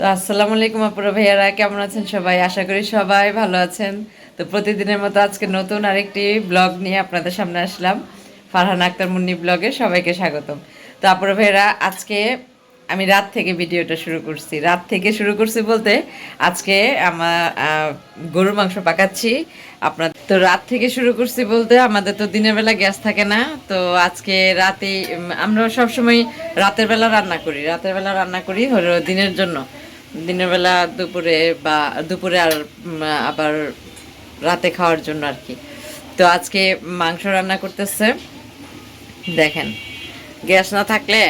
তো আসসালামু আলাইকুম আপুরা ভাইয়ারা, কেমন আছেন সবাই? আশা করি সবাই ভালো আছেন। তো প্রতিদিনের মতো আজকে নতুন আরেকটি ব্লগ নিয়ে আপনাদের সামনে আসলাম। ফারহান আক্তার মুন্নি ব্লগে সবাইকে স্বাগতম। তো আপুরা ভাইয়ারা, আজকে আমি রাত থেকে ভিডিওটা শুরু করছি। রাত থেকে শুরু করছি বলতে আজকে আমার গরুর মাংস পাকাচ্ছি। আপনার তো রাত থেকে শুরু করছি বলতে আমাদের তো দিনের বেলা গ্যাস থাকে না। তো আজকে রাতে আমরা সবসময় রাতের বেলা রান্না করি। রাতের বেলা রান্না করি হলো দিনের জন্য। দিনের বেলা দুপুরে বা দুপুরে আর আবার রাতে খাওয়ার জন্য আর কি। তো আজকে মাংস রান্না করতেছে। দেখেন, গ্যাস না থাকলে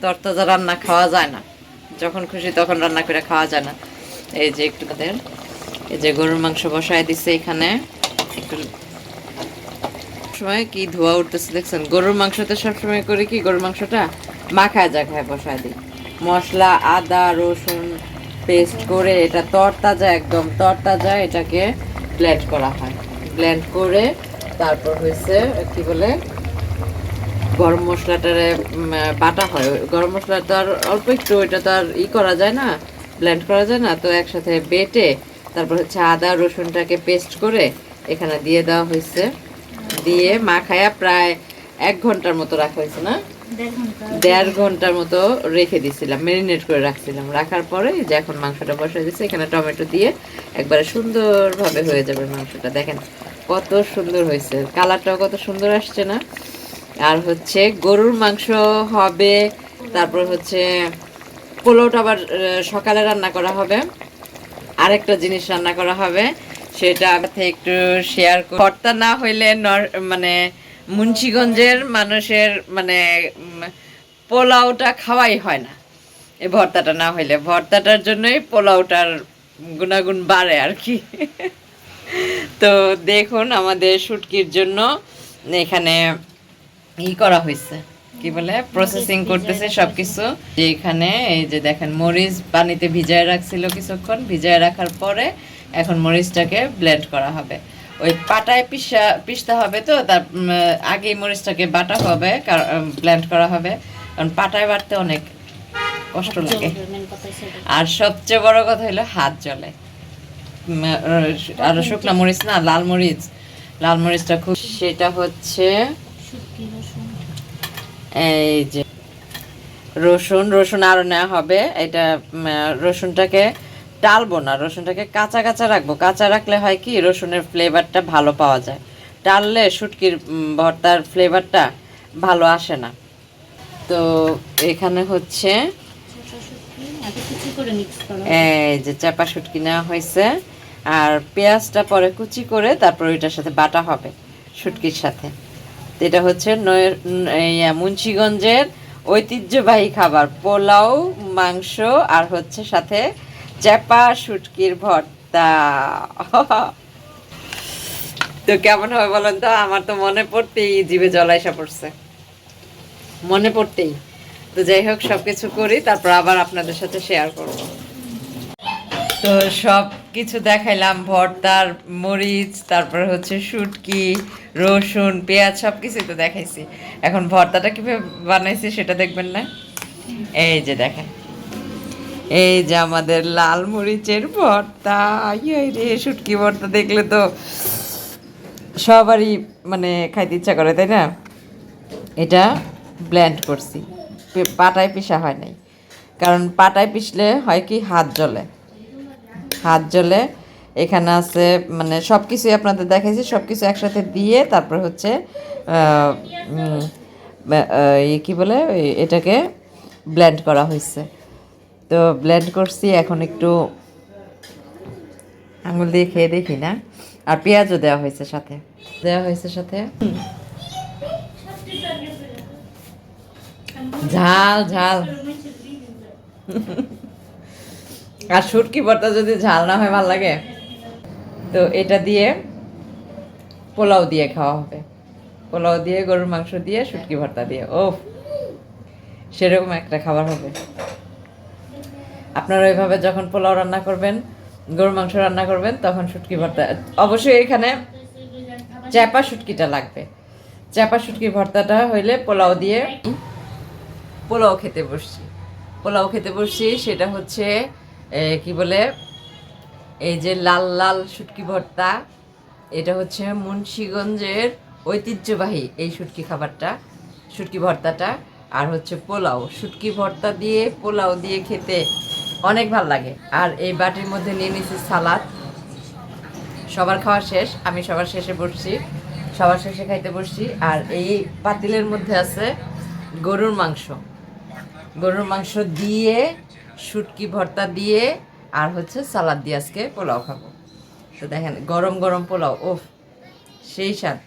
তরতাজা রান্না খাওয়া যায় না। যখন খুশি তখন রান্না করে খাওয়া যায় না। এই যে একটু তাদের এই যে গরুর মাংস বসায় দিচ্ছে এখানে। একটু সময় কি ধোয়া উঠতেছে দেখছেন। গরুর মাংসতে সবসময় করে কি? গরুর মাংসটা মাখায় জায়গায় বসায় দিই। মশলা, আদা, রসুন পেস্ট করে এটা তরতাজা একদম তরতাজা এটাকে ব্লেন্ড করা হয়। ব্লেন্ড করে তারপর হয়েছে কি বলে, গরম মশলাটারে বাটা হয়। গরম মশলাটা আর অল্প একটু ওইটা তো আর ই করা যায় না ব্লেন্ড করা যায় না, তো একসাথে বেটে তারপর হচ্ছে আদা, রসুনটাকে পেস্ট করে এখানে দিয়ে দেওয়া হয়েছে দিয়ে মাখায়া প্রায় এক ঘণ্টার মতো রাখা হয়েছে না? দেড় ঘণ্টার মতো রেখে দিছিলাম মেরিনেট করে রাখছিলাম। রাখার পরে যে এখন মাংসটা বসিয়ে দিচ্ছি এখানে টমেটো দিয়ে একবারে সুন্দরভাবে হয়ে যাবে মাংসটা। দেখেন কত সুন্দর হয়েছে, কালারটাও কত সুন্দর আসছে না? আর হচ্ছে গরুর মাংস হবে, তারপর হচ্ছে পোলাওটা আবার সকালে রান্না করা হবে। আরেকটা জিনিস রান্না করা হবে, সেটা একটু শেয়ার ভর্তা না হইলে মানে মুন্সিগঞ্জের মানুষের মানে পোলাওটা খাওয়াই হয় না। এই ভর্তাটা না হইলে। ভর্তাটার জন্যই পোলাওটার গুণাগুণ বাড়ে আর কি। তো দেখুন আমাদের শুটকির জন্য এখানে ই করা হয়েছে কি বলে? প্রসেসিং করতেছে সবকিছু। যে এখানে এই যে দেখেন মরিচ পানিতে ভিজায় রাখছিল কিছুক্ষণ। ভিজায় রাখার পরে এখন মরিচটাকে ব্লেন্ড করা হবে। ওই পাটায় পিসা পিসতে হবে তো তার আগেই মরিচটাকে বাটা হবে ব্লেন্ড করা হবে। কারণ পাটায় বাটতে অনেক কষ্ট লাগে। আর সবচেয়ে বড় কথা হলো হাত উম, আর শুকনা মরিচ না লাল মরিচ। লাল মরিচটা খুব সেটা হচ্ছে এই যে রসুন রসুন আরও নেওয়া হবে। এটা রসুনটাকে টালবো না, রসুনটাকে কাঁচা কাঁচা রাখব। কাঁচা রাখলে হয় কি, রসুনের ফ্লেভারটা ভালো পাওয়া যায়। টাললে শুটকির ভর্তার ফ্লেভারটা ভালো আসে না। তো এখানে হচ্ছে এই যে চাপা শুটকি নেওয়া হয়েছে, আর পেঁয়াজটা পরে কুচি করে তারপর ওইটার সাথে বাটা হবে শুটকির সাথে। এটা হচ্ছে মুন্সিগঞ্জের ঐতিহ্যবাহী খাবার, পোলাও, মাংস, আর হচ্ছে সাথে চ্যাপা শুটকির ভর্তা। তো কেমন হবে বলেন তো? আমার তো মনে পড়তেই, জিভে জল এসে পড়ছে। মনে পড়তেই। তো যাই হোক, সবকিছু করি, তারপর আবার আপনাদের সাথে শেয়ার করব। তো সব কিছু দেখাইলাম, ভর্তার মরিচ, তারপর হচ্ছে শুটকি, রসুন, পেঁয়াজ সব কিছুই তো দেখাইছি। এখন ভর্তাটা কীভাবে বানাইছি সেটা দেখবেন না? এই যে দেখেন। এই যে আমাদের লাল মরিচের ভর্তা। রে, শুটকি ভর্তা দেখলে তো সবারই মানে খাইতে ইচ্ছা করে, তাই না? এটা ব্ল্যান্ড করছি। পাটায় পিসা হয় নাই। কারণ পাটায় পিষলে হয় কি, হাত জ্বলে। হাত জ্বলে। এখানে আছে মানে সব কিছুই আপনাদের দেখাইছি সব কিছু একসাথে দিয়ে তারপর হচ্ছে কী বলে এটাকে ব্ল্যান্ড করা হয়েছে তো ব্লেন্ড করছি, এখন একটু আঙুল দিয়ে খেয়ে দেখি না। আর পেঁয়াজও দেওয়া হয়েছে সাথে। দেওয়া হয়েছে সাথে। ঝাল ঝাল। আর শুটকি ভর্তা যদি ঝাল না হয়, ভালো লাগে। তো এটা দিয়ে পোলাও দিয়ে খাওয়া হবে। পোলাও দিয়ে, গরুর মাংস দিয়ে শুটকি ভর্তা দিয়ে। ও সেরকম একটা খাবার হবে। আপনারা ওইভাবে যখন পোলাও রান্না করবেন, গরুর মাংস রান্না করবেন, তখন শুটকি ভর্তা। অবশ্যই এখানে চ্যাপা শুটকিটা লাগবে। চ্যাপা শুটকি ভর্তাটা হইলে পোলাও দিয়ে পোলাও খেতে বসছি। পোলাও খেতে বসছি, সেটা হচ্ছে কি বলে, এই যে লাল লাল শুটকি ভর্তা, এটা হচ্ছে মুন্সীগঞ্জের ঐতিহ্যবাহী এই শুটকি খাবারটা, শুটকি ভর্তাটা, আর হচ্ছে পোলাও। শুটকি ভর্তা দিয়ে, পোলাও দিয়ে খেতে অনেক ভালো লাগে। আর এই বাটির মধ্যে নিয়ে নিয়েছি সালাদ। সবার খাওয়া শেষ, আমি সবার শেষে বসছি। সবার শেষে খাইতে বসছি। আর এই পাতিলের মধ্যে আছে গরুর মাংস। গরুর মাংস দিয়ে, শুটকি ভর্তা দিয়ে, আর হচ্ছে সালাদ দিয়ে আজকে পোলাও খাব। তো দেখেন, গরম গরম পোলাও ওফ সেই স্বাদ।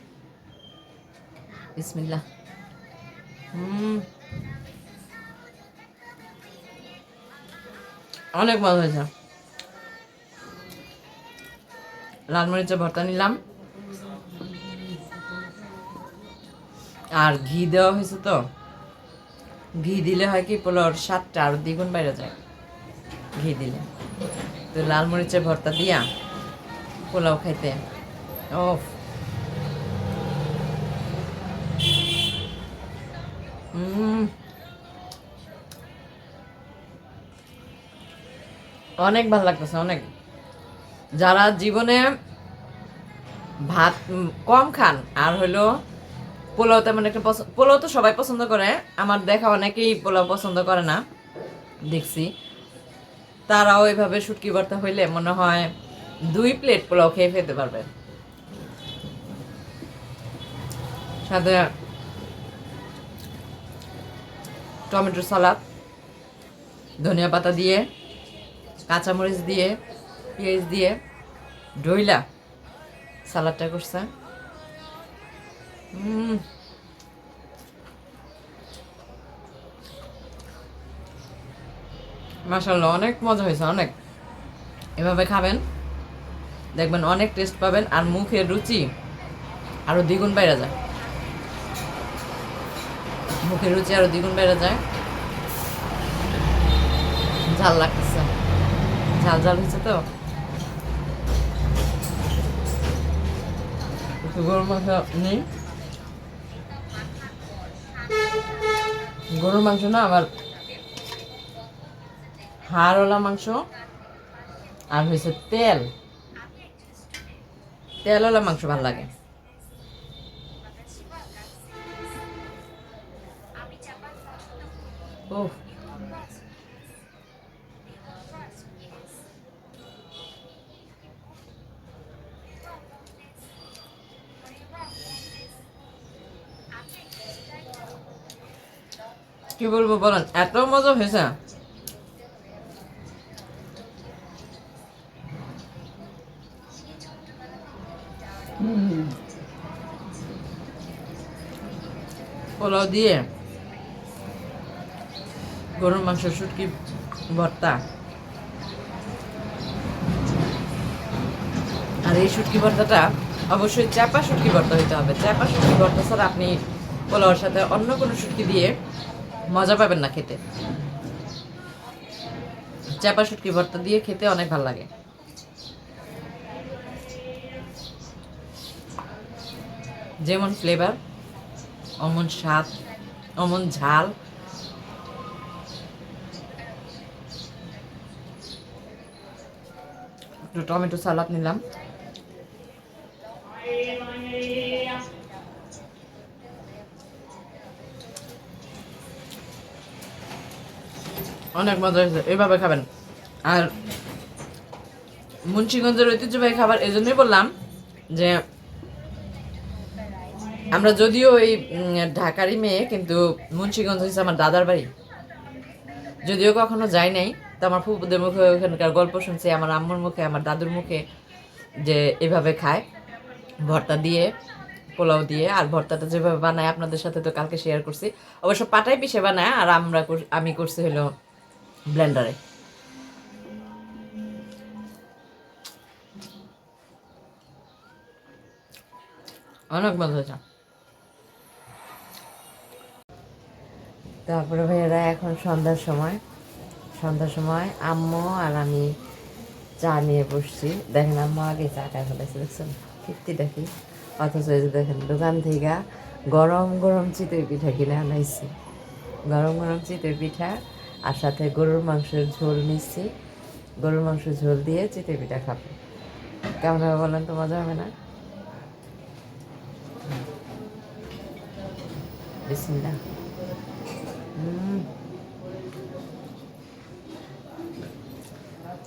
বিসমিল্লাহ। হুম। অনেক মজা হয়েছে। লাল মরিচের ভর্তা নিলাম। আর ঘি দেওয়া হয়েছে তো। ঘি দিলে হয় কি, পোলাওর স্বাদটা আরও দ্বিগুণ বাইরে যায়। ঘি দিলে। তো লাল মরিচের ভর্তা দিয়া পোলাও খাইতে। ও অনেক ভালো লাগতেছে, অনেক। যারা জীবনে ভাত কম খান, আর হলো পোলাও তেমন একটা পছন্দ পোলাও তো সবাই পছন্দ করে, আমার দেখা অনেকেই পোলাও পছন্দ করে না, দেখছি। তারাও এভাবে শুটকি ভর্তা হইলে মনে হয় দুই প্লেট পোলাও খেয়ে ফেলতে পারবে। সাথে টমেটো সালাদ, ধনিয়া পাতা দিয়ে কাঁচামরিচ দিয়ে, পেঁয়াজ দিয়ে ডইলা সালাদটা করছে। উম। অনেক মজা হয়েছে, অনেক। এভাবে খাবেন, দেখবেন অনেক টেস্ট পাবেন আর মুখের রুচি আরও দ্বিগুণ বাইরে যায়। মুখের রুচি আরও দ্বিগুণ বেড়ে যায়। ঝাল লাগতেছে। ঝাল ঝাল হয়েছে তো? গরুর মাংস নেই? গরুর মাংস না, আবার হাড়ওয়ালা মাংস, আর হয়েছে তেল। তেলওয়ালা মাংস ভালো লাগে। উফ। কি বলব বলেন? এত মজা হয়েছে। পোলাও দিয়ে গরুর মাংস, শুটকি, ভর্তা। আর এই শুটকি ভর্তাটা অবশ্যই চাপা শুটকি ভর্তা হইতে হবে। চাপা শুটকি ভর্তা ছাড়া আপনি পোলাওর সাথে অন্য কোনো শুটকি দিয়ে মজা পাবেন না খেতে। চাপা শুটকি ভর্তা দিয়ে খেতে অনেক ভালো লাগে। যেমন ফ্লেভার অমন স্বাদ, অমন ঝাল। একটু টমেটো সালাদ নিলাম। অনেক মজা হয়েছে। এইভাবে খাবেন। আর মুন্সিগঞ্জের ঐতিহ্যবাহী খাবার এই জন্যই বললাম যে আমরা যদিও এই ঢাকারই মেয়ে, কিন্তু মুন্সিগঞ্জ হচ্ছে আমার দাদার বাড়ি। যদিও কখনো যাই নাই, তো আমার ফুপুদের মুখে ওখানকার গল্প শুনছি, আমার আম্মুর মুখে, আমার দাদুর মুখে যে এভাবে খায়। ভর্তা দিয়ে, পোলাও দিয়ে, আর ভর্তাটা যেভাবে বানায়, আপনাদের সাথে তো কালকে শেয়ার করছি। অবশ্য পাটাই পিষে বানায়, আর আমরা আমি করছি হলো ব্লেন্ডারে। অনেক মজা হয়েছে। তারপরে ভাইয়েরা, এখন সন্ধ্যার সময়। সন্ধ্যার সময় আম্মু আর আমি চা নিয়ে বসছি। দেখেন আম্মু আগে চা খাই ফেলেছে, দেখছেন? কীর্তি দেখি। অথচ দেখেন, দোকান থেকে গরম গরম চিতই পিঠা কিনে আনাইছি। গরম গরম চিতই পিঠা আর সাথে গরুর মাংসের ঝোল নিচ্ছি। গরুর মাংসের ঝোল দিয়ে চিতই পিঠা খাব। কেমন হবে বলেন তো, মজা হবে না?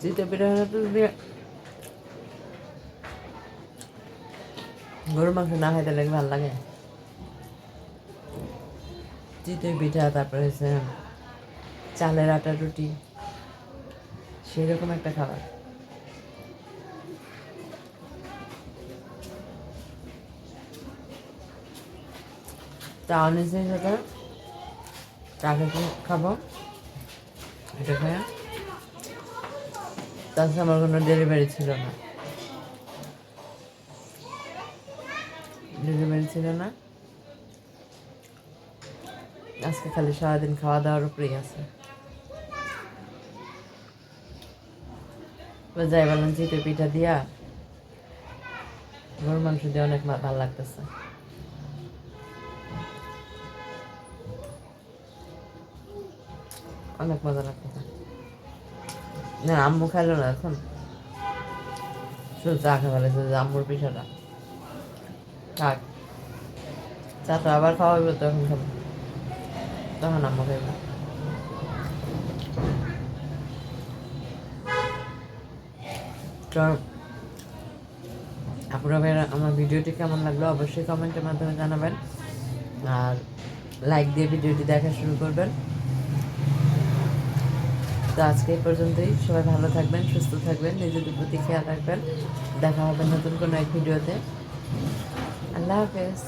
চিতই পিঠা তো গরুর মাংস না খাইতে লাগে ভালো লাগে। চিতই পিঠা, তারপরে হচ্ছে চালের আটা, রুটি, সেরকম একটা খাবার। চা নিচে সাথে খেতে খাব? এটা খায়? তাছাড়া আমার কোনো ডেলিভারি ছিল না। ডেলিভারি ছিল না। আজকে খালি সারাদিন খাওয়া দাওয়ার উপরেই আছে। যাই বললাম চিতই পিঠা দিয়া। গরুর মাংস দিয়ে অনেক ভালো লাগতেছে। অনেক মজা লাগতেছে। না, আম্মু খাইলো না এখন। শুধু চা খেয়ে ফেলেছে যে আম্মুর পিঠাটা। থাক। চা তো আবার খাওয়া হইব তখন খাব। তখন আম্মু খাইব। তো আপনার ভাইরা আমার ভিডিওটি কেমন লাগল অবশ্যই কমেন্টের মাধ্যমে জানাবেন। আর লাইক দিয়ে ভিডিওটি দেখা শুরু করবেন। তো আজকে এই পর্যন্তই। সবাই ভালো থাকবেন, সুস্থ থাকবেন, নিজেদের প্রতি খেয়াল রাখবেন। দেখা হবে নতুন কোনো এক ভিডিওতে। আল্লাহ হাফেজ।